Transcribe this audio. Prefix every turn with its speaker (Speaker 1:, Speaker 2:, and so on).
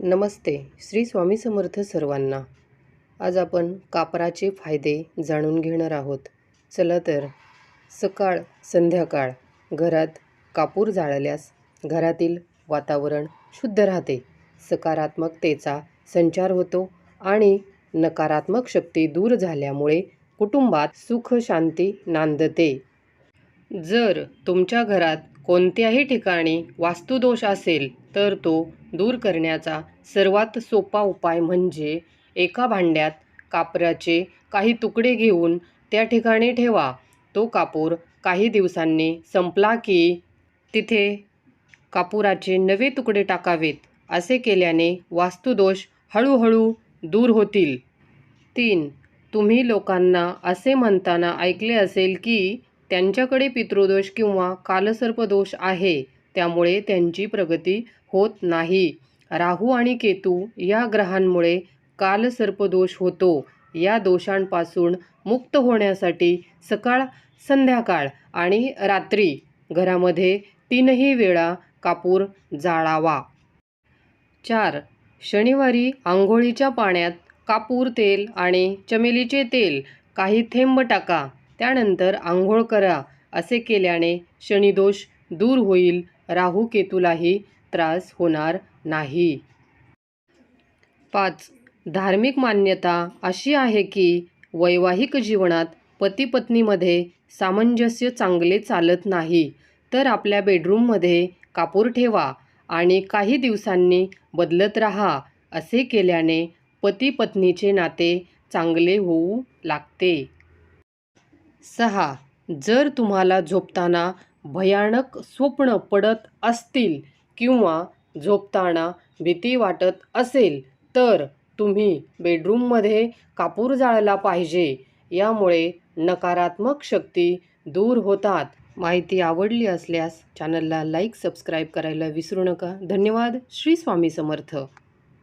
Speaker 1: नमस्ते. श्री स्वामी समर्थ सर्वांना. आज आपण कापराचे फायदे जाणून घेणार आहोत. चला तर सकाळ संध्याकाळ घरात कापूर जाळल्यास घरातील वातावरण शुद्ध राहते. सकारात्मकतेचा संचार होतो आणि नकारात्मक शक्ती दूर झाल्यामुळे कुटुंबात सुख शांती नांदते. जर तुमच्या घरात कोणत्याही ठिकाणी वास्तुदोष असेल तर तो दूर करण्याचा सर्वात सोपा उपाय म्हणजे एका भांड्यात कापराचे काही तुकडे घेऊन त्या ठिकाणी ठेवा. तो कापूर काही दिवसांनी संपला की तिथे कापुराचे नवे तुकडे टाकावेत असे केल्याने वास्तुदोष हळूहळू दूर होतील. तीन तुम्ही लोकांना असे म्हणताना ऐकले असेल की त्यांच्याकडे पितृदोष किंवा कालसर्पदोष आहे त्यामुळे त्यांची प्रगती होत नाही. राहू आणि केतू या ग्रहांमुळे कालसर्पदोष होतो. या दोषांपासून मुक्त होण्यासाठी सकाळ संध्याकाळ आणि रात्री घरामध्ये तीनही वेळा कापूर जाळावा. चार. शनिवारी आंघोळीच्या पाण्यात कापूर तेल आणि चमेलीचे तेल काही थेंब टाका. त्यानंतर आंघोळ करा असे केल्याने शनिदोष दूर होईल राहू केतूलाही त्रास होणार नाही. पाच. धार्मिक मान्यता अशी आहे की वैवाहिक जीवनात पतीपत्नीमध्ये सामंजस्य चांगले चालत नाही तर आपल्या बेडरूममध्ये कापूर ठेवा आणि काही दिवसांनी बदलत राहा असे केल्याने पती पत्नीचे नाते चांगले होऊ लागते. सहा. जर तुम्हाला झोपताना भयानक स्वप्न पडत असतील किंवा झोपताना भीती वाटत असेल तर तुम्ही बेडरूममध्ये कापूर जाळला पाहिजे. यामुळे नकारात्मक शक्ती दूर होतात. माहिती आवडली असल्यास चॅनलला लाईक सबस्क्राईब करायला विसरू नका. धन्यवाद. श्री स्वामी समर्थ.